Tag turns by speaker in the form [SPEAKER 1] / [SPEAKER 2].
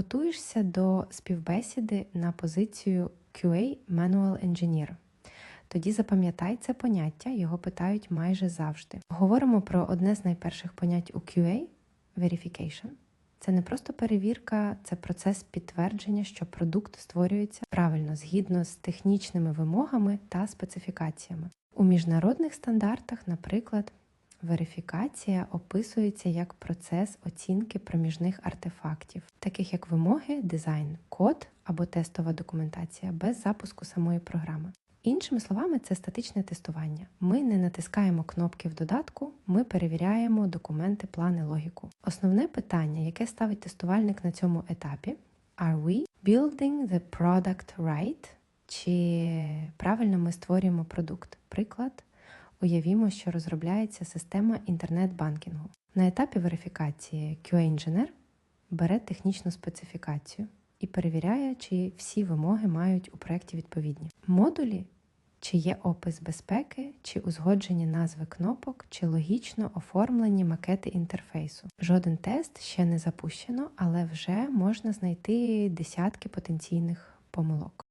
[SPEAKER 1] Готуєшся до співбесіди на позицію QA Manual Engineer. Тоді запам'ятай це поняття, його питають майже завжди. Говоримо про одне з найперших понять у QA Verification. Це не просто перевірка, це процес підтвердження, що продукт створюється правильно згідно з технічними вимогами та специфікаціями. У міжнародних стандартах, наприклад, верифікація описується як процес оцінки проміжних артефактів, таких як вимоги, дизайн, код або тестова документація без запуску самої програми. Іншими словами, це статичне тестування. Ми не натискаємо кнопки в додатку, ми перевіряємо документи, плани, логіку. Основне питання, яке ставить тестувальник на цьому етапі: Are we building the product right? Чи правильно ми створюємо продукт? Приклад, уявімо, що розробляється система інтернет-банкінгу. На етапі верифікації QA-інженер бере технічну специфікацію і перевіряє, чи всі вимоги мають у проєкті відповідні. Модулі, чи є опис безпеки, чи узгоджені назви кнопок, чи логічно оформлені макети інтерфейсу. Жоден тест ще не запущено, але вже можна знайти десятки потенційних помилок.